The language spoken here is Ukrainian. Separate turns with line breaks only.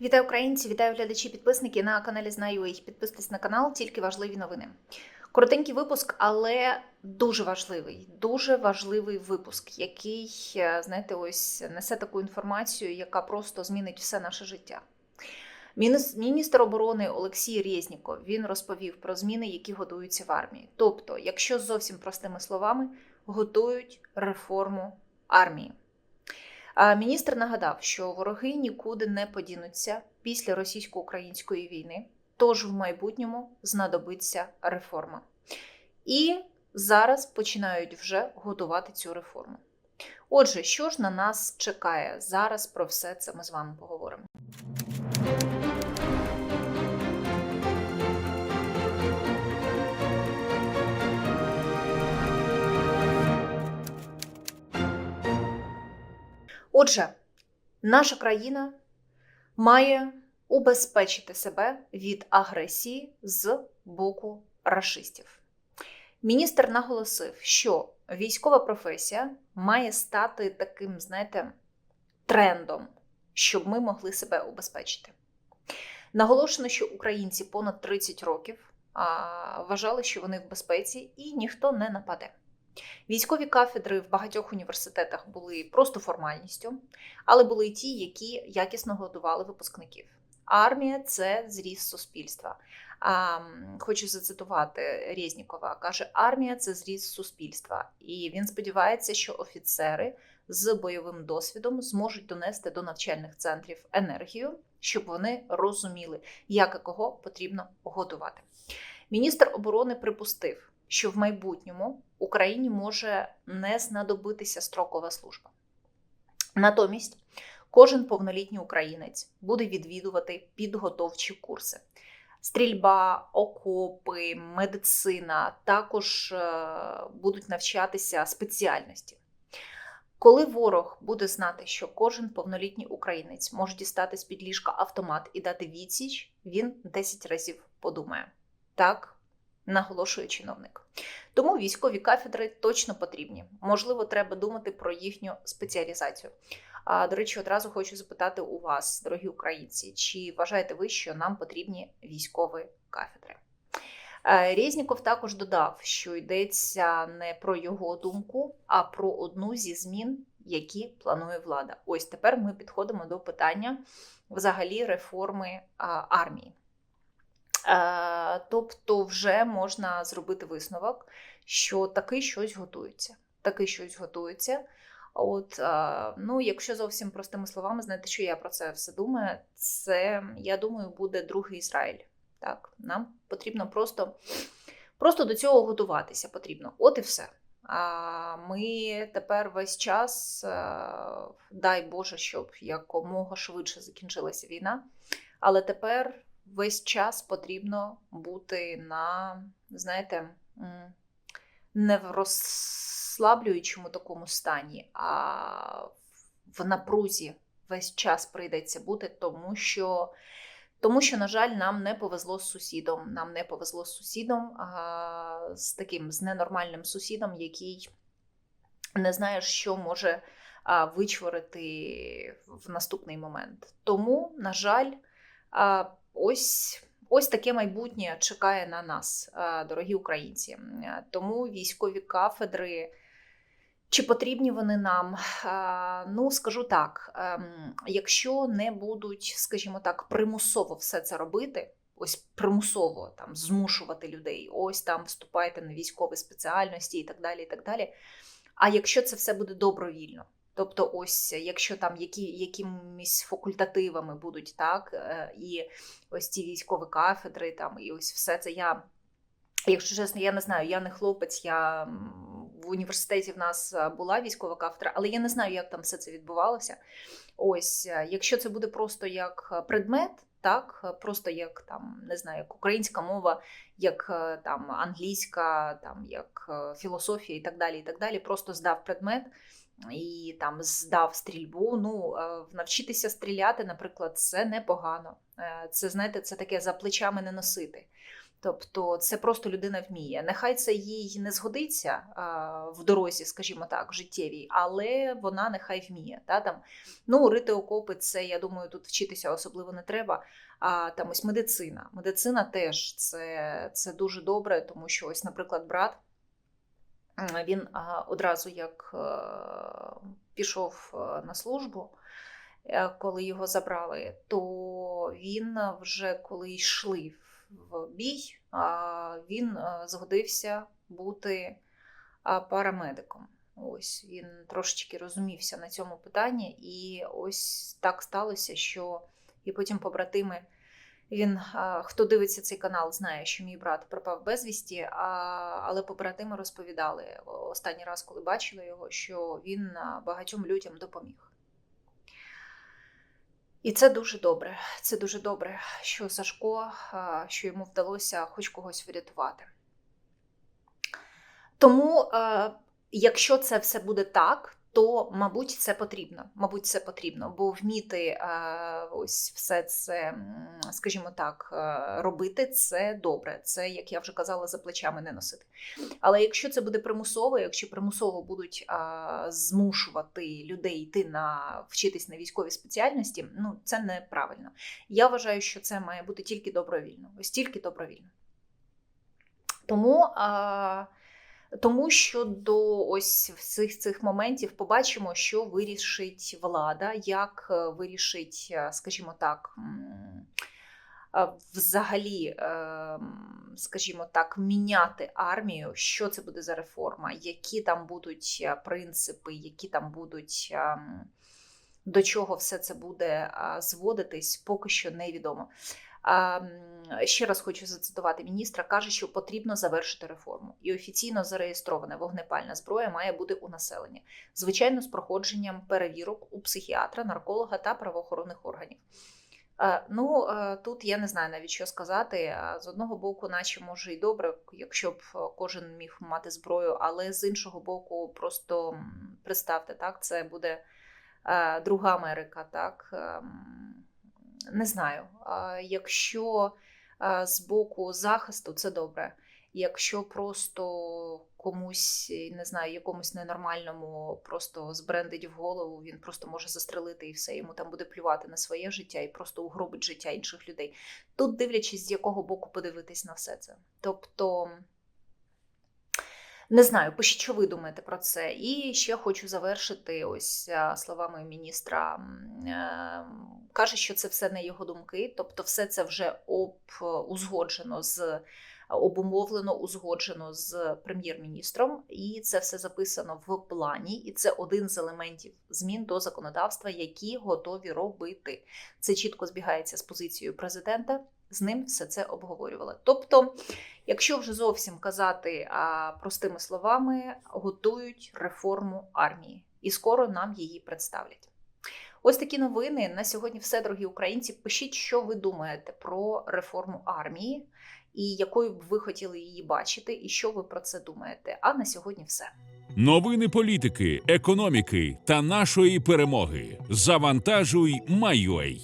Вітаю українці, вітаю глядачі, підписники на каналі Знаю.ua. Підписуйтесь на канал, тільки важливі новини. Коротенький випуск, але дуже важливий, дуже важливий випуск, який, е, знаєте, ось несе таку інформацію, яка просто змінить все наше життя. Міністр оборони Олексій Резніков він розповів про зміни, які готуються в армії. Тобто, якщо зовсім простими словами, готують реформу армії. А Міністр нагадав, що вороги нікуди не подінуться після російсько-української війни, тож в майбутньому знадобиться реформа. І зараз починають вже готувати цю реформу. Отже, що ж на нас чекає зараз? Про все це ми з вами поговоримо. Отже, наша країна має убезпечити себе від агресії з боку рашистів. Міністр наголосив, що військова професія має стати таким, знаєте, трендом, щоб ми могли себе убезпечити. Наголошено, що українці понад 30 років а, вважали, що вони в безпеці і ніхто не нападе. Військові кафедри в багатьох університетах були просто формальністю, але були й ті, які якісно готували випускників. Армія це зріз суспільства. А, хочу зацитувати Резнікова. Каже: армія це зріз суспільства, і він сподівається, що офіцери з бойовим досвідом зможуть донести до навчальних центрів енергію, щоб вони розуміли, як і кого потрібно готувати. Міністр оборони припустив, що в майбутньому Україні може не знадобитися строкова служба. Натомість кожен повнолітній українець буде відвідувати підготовчі курси. Стрільба, окопи, медицина також е, будуть навчатися спеціальності. Коли ворог буде знати, що кожен повнолітній українець може дістати з під ліжка автомат і дати відсіч, він 10 разів подумає. Так наголошує чиновник. Тому військові кафедри точно потрібні. Можливо, треба думати про їхню спеціалізацію. А до речі, одразу хочу запитати у вас, дорогі українці, чи вважаєте ви, що нам потрібні військові кафедри? Е, Резніков також додав, що йдеться не про його думку, а про одну зі змін, які планує влада. Ось тепер ми підходимо до питання взагалі реформи армії. Е, Тобто, вже можна зробити висновок, що таки щось готується. Таки щось готується. От, ну, якщо зовсім простими словами, знаєте, що я про це все думаю, це, я думаю, буде другий Ізраїль. Так, нам потрібно просто, просто до цього готуватися. Потрібно. От і все. А ми тепер весь час, е, дай Боже, щоб якомога швидше закінчилася війна. Але тепер весь час потрібно бути на, знаєте, не в розслаблюючому такому стані, а в напрузі весь час прийдеться бути, тому що, тому що, на жаль, нам не повезло з сусідом. Нам не повезло з сусідом, а, з таким з ненормальним сусідом, який не знає, що може вичворити в наступний момент. Тому, на жаль, ось. Ось таке майбутнє чекає на нас, дорогі українці. Е, Тому військові кафедри, чи потрібні вони нам? Ну, скажу так: ем, якщо не будуть, скажімо так, примусово все це робити, ось примусово там змушувати людей, ось там вступайте на військові спеціальності і так далі. і так далі. А якщо це все буде добровільно, тобто, ось якщо там які, якимись факультативами будуть так, е, і ось ці військові кафедри, там і ось все це я. Якщо чесно, я не знаю, я не хлопець, я в університеті в нас е, була військова кафедра, але я не знаю, як там все це відбувалося. Ось, е, якщо це буде просто як предмет, так, е, просто як там, не знаю, як українська мова, як е, там англійська, там як е, філософія і так далі, і так далі, просто здав предмет і там здав стрільбу. Ну, навчитися стріляти, наприклад, це непогано. Це знаєте, це таке за плечами не носити. Тобто, це просто людина вміє. Нехай це їй не згодиться в дорозі, скажімо так, життєвій, але вона нехай вміє. Та, там, ну, рити окопи, це я думаю, тут вчитися особливо не треба. А там ось медицина. Медицина теж це, це дуже добре, тому що ось, наприклад, брат. Він одразу як е, пішов е, на службу, е, коли його забрали, то він вже коли йшли в бій, він е, згодився бути парамедиком. Ось він трошечки розумівся на цьому питанні, і ось так сталося, що і потім побратими. Він, хто дивиться цей канал, знає, що мій брат пропав безвісті, але побратими розповідали останній раз, коли бачили його, що він багатьом людям допоміг. І це дуже добре. Це дуже добре, що Сашко, що йому вдалося хоч когось врятувати. Тому, якщо це все буде так, то, мабуть, це потрібно. Мабуть, це потрібно, бо вміти е, ось все це, скажімо так, е, робити це добре. Це, як я вже казала, за плечами не носити. Але якщо це буде примусово, якщо примусово будуть е, змушувати людей йти на вчитись на військові спеціальності, ну це неправильно. Я вважаю, що це має бути тільки добровільно, ось тільки добровільно. Тому. Е, тому що до ось всіх цих моментів побачимо, що вирішить влада, як е, вирішить, е, скажімо так, е, взагалі, скажімо так, міняти армію, що це буде за реформа, які там будуть принципи, які там будуть. До чого все це буде зводитись, поки що невідомо. А, м, Ще раз хочу зацитувати міністра. каже, що потрібно завершити реформу, і офіційно зареєстрована вогнепальна зброя має бути у населення, звичайно, з проходженням перевірок у психіатра, нарколога та правоохоронних органів. Е, Ну е, тут я не знаю навіть що сказати. З одного боку, наче може і добре, якщо б е, кожен міг мати зброю, але з іншого боку, просто представте, так це буде е, друга Америка, так. Не знаю. Якщо з боку захисту, це добре. Якщо просто комусь, не знаю, якомусь ненормальному просто збрендить в голову, він просто може застрелити і все, йому там буде плювати на своє життя і просто угробить життя інших людей. Тут дивлячись, з якого боку подивитись на все це. Тобто. Не знаю, пишіть, що ви думаєте про це. І ще хочу завершити ось словами міністра. Е, Каже, що це все не його думки, тобто, все це вже об, узгоджено з обумовлено, узгоджено з прем'єр-міністром, і це все записано в плані, і це один з елементів змін до законодавства, які готові робити. Це чітко збігається з позицією президента. З ним все це обговорювали. Тобто, якщо вже зовсім казати а, простими словами, готують реформу армії, і скоро нам її представлять. Ось такі новини. На сьогодні все, дорогі українці. Пишіть, що ви думаєте про реформу армії, і якою б ви хотіли її бачити, і що ви про це думаєте. А на сьогодні все.
Новини політики, економіки та нашої перемоги. Завантажуй, Майой.